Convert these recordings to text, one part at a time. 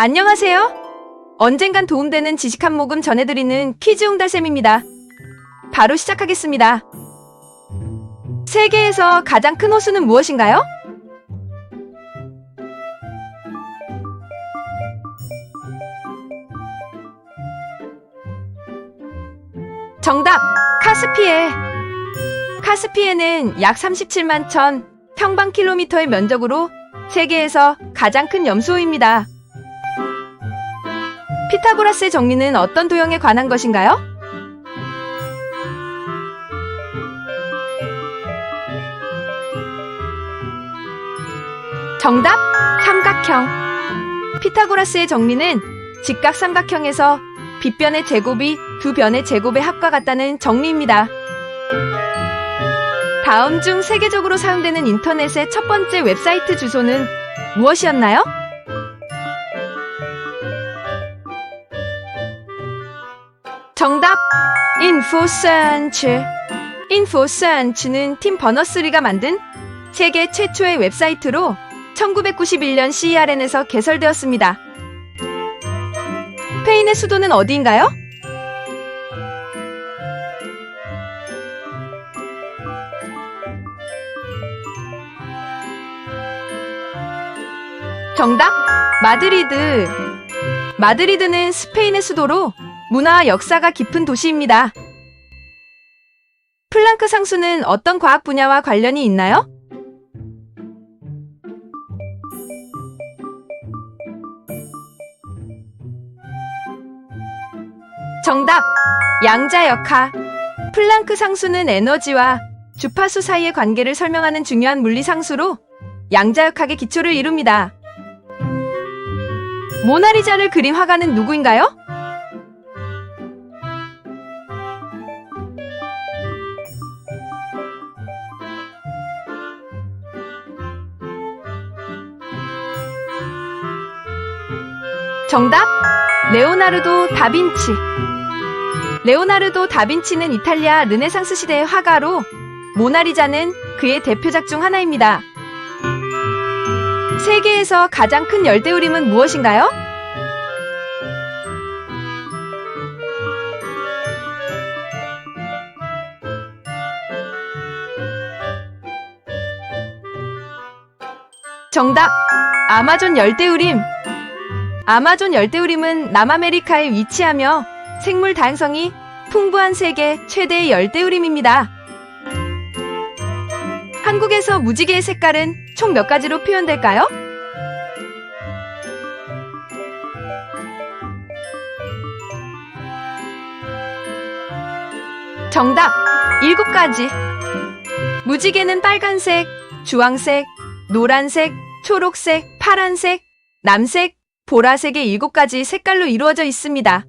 안녕하세요. 언젠간 도움되는 지식 한 모금 전해드리는 퀴즈 옹달쌤입니다. 바로 시작하겠습니다. 세계에서 가장 큰 호수는 무엇인가요? 정답! 카스피해. 카스피해는 약 37만 천 평방 킬로미터의 면적으로 세계에서 가장 큰 염소입니다. 피타고라스의 정리는 어떤 도형에 관한 것인가요? 정답! 삼각형. 피타고라스의 정리는 직각 삼각형에서 빗변의 제곱이 두 변의 제곱의 합과 같다는 정리입니다. 다음 중 세계적으로 사용되는 인터넷의 첫 번째 웹사이트 주소는 무엇이었나요? 정답! 인포센치. 인포센치는 팀 버너스리가 만든 세계 최초의 웹사이트로 1991년 CERN에서 개설되었습니다. 스페인의 수도는 어디인가요? 정답! 마드리드. 마드리드는 스페인의 수도로 문화와 역사가 깊은 도시입니다. 플랑크 상수는 어떤 과학 분야와 관련이 있나요? 정답! 양자역학. 플랑크 상수는 에너지와 주파수 사이의 관계를 설명하는 중요한 물리 상수로 양자역학의 기초를 이룹니다. 모나리자를 그린 화가는 누구인가요? 정답! 레오나르도 다빈치. 레오나르도 다빈치는 이탈리아 르네상스 시대의 화가로 모나리자는 그의 대표작 중 하나입니다. 세계에서 가장 큰 열대우림은 무엇인가요? 정답! 아마존 열대우림. 아마존 열대우림은 남아메리카에 위치하며 생물 다양성이 풍부한 세계 최대의 열대우림입니다. 한국에서 무지개의 색깔은 총 몇 가지로 표현될까요? 정답! 7가지. 무지개는 빨간색, 주황색, 노란색, 초록색, 파란색, 남색, 보라색의 7가지 색깔로 이루어져 있습니다.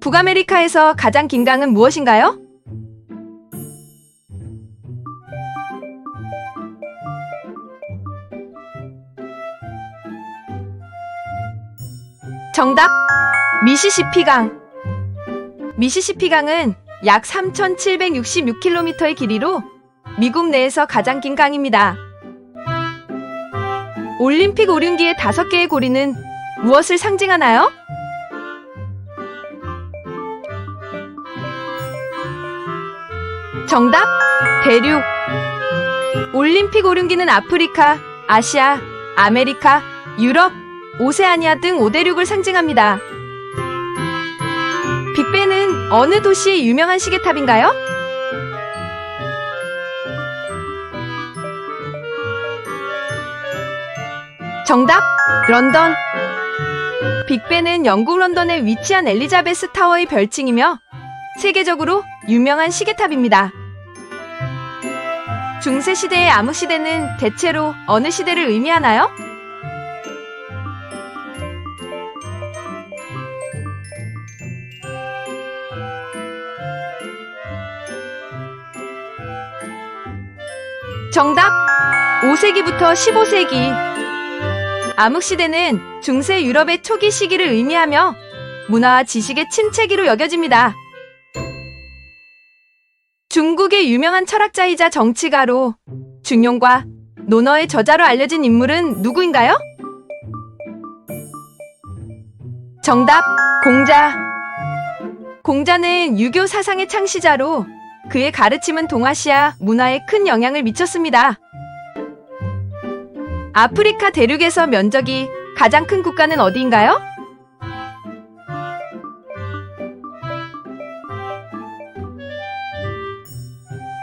북아메리카에서 가장 긴 강은 무엇인가요? 정답! 미시시피강. 미시시피강은 약 3,766km의 길이로 미국 내에서 가장 긴 강입니다. 올림픽 오륜기의 다섯 개의 고리는 무엇을 상징하나요? 정답! 대륙. 올림픽 오륜기는 아프리카, 아시아, 아메리카, 유럽, 오세아니아 등 5대륙을 상징합니다. 빅벤은 어느 도시의 유명한 시계탑인가요? 정답! 런던. 빅벤은 영국 런던에 위치한 엘리자베스 타워의 별칭이며 세계적으로 유명한 시계탑입니다. 중세 시대의 암흑 시대는 대체로 어느 시대를 의미하나요? 정답! 5세기부터 15세기. 암흑 시대는 중세 유럽의 초기 시기를 의미하며 문화와 지식의 침체기로 여겨집니다. 중국의 유명한 철학자이자 정치가로 중용과 논어의 저자로 알려진 인물은 누구인가요? 정답, 공자. 공자는 유교 사상의 창시자로 그의 가르침은 동아시아 문화에 큰 영향을 미쳤습니다. 아프리카 대륙에서 면적이 가장 큰 국가는 어디인가요?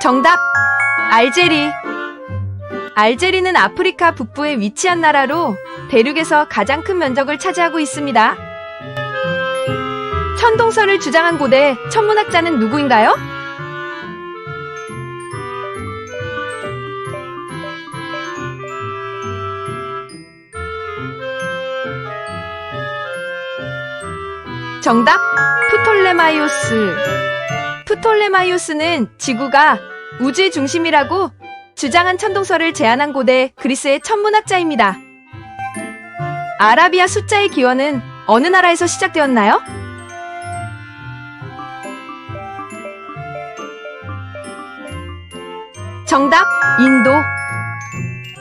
정답, 알제리. 알제리는 아프리카 북부에 위치한 나라로 대륙에서 가장 큰 면적을 차지하고 있습니다. 천동설을 주장한 고대 천문학자는 누구인가요? 정답, 프톨레마이오스. 프톨레마이오스는 지구가 우주의 중심이라고 주장한 천동설을 제안한 고대 그리스의 천문학자입니다. 아라비아 숫자의 기원은 어느 나라에서 시작되었나요? 정답, 인도.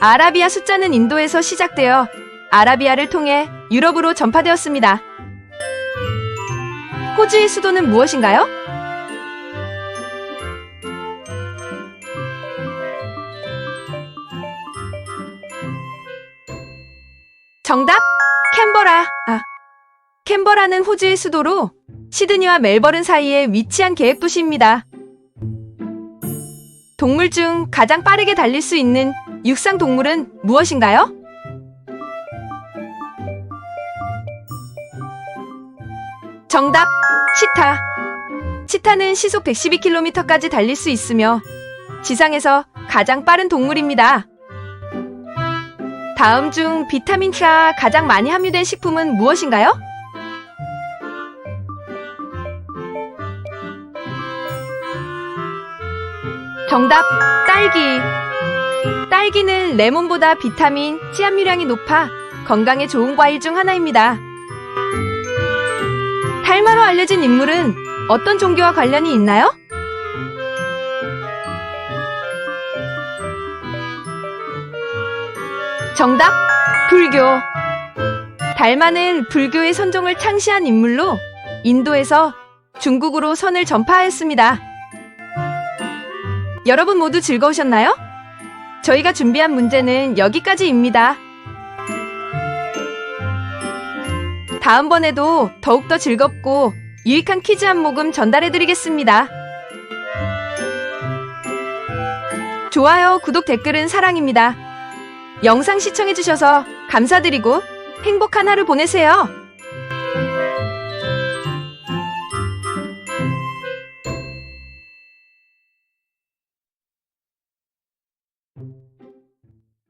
아라비아 숫자는 인도에서 시작되어 아라비아를 통해 유럽으로 전파되었습니다. 호주의 수도는 무엇인가요? 정답, 캔버라. 아, 캔버라는 호주의 수도로 시드니와 멜버른 사이에 위치한 계획 도시입니다. 동물 중 가장 빠르게 달릴 수 있는 육상 동물은 무엇인가요? 정답, 치타. 치타는 시속 112km까지 달릴 수 있으며 지상에서 가장 빠른 동물입니다. 다음 중 비타민 C가 가장 많이 함유된 식품은 무엇인가요? 정답, 딸기. 딸기는 레몬보다 비타민 C 함유량이 높아 건강에 좋은 과일 중 하나입니다. 달마로 알려진 인물은 어떤 종교와 관련이 있나요? 정답, 불교. 달마는 불교의 선종을 창시한 인물로 인도에서 중국으로 선을 전파하였습니다. 여러분 모두 즐거우셨나요? 저희가 준비한 문제는 여기까지입니다. 다음번에도 더욱더 즐겁고 유익한 퀴즈 한 모금 전달해드리겠습니다. 좋아요, 구독, 댓글은 사랑입니다. 영상 시청해주셔서 감사드리고 행복한 하루 보내세요.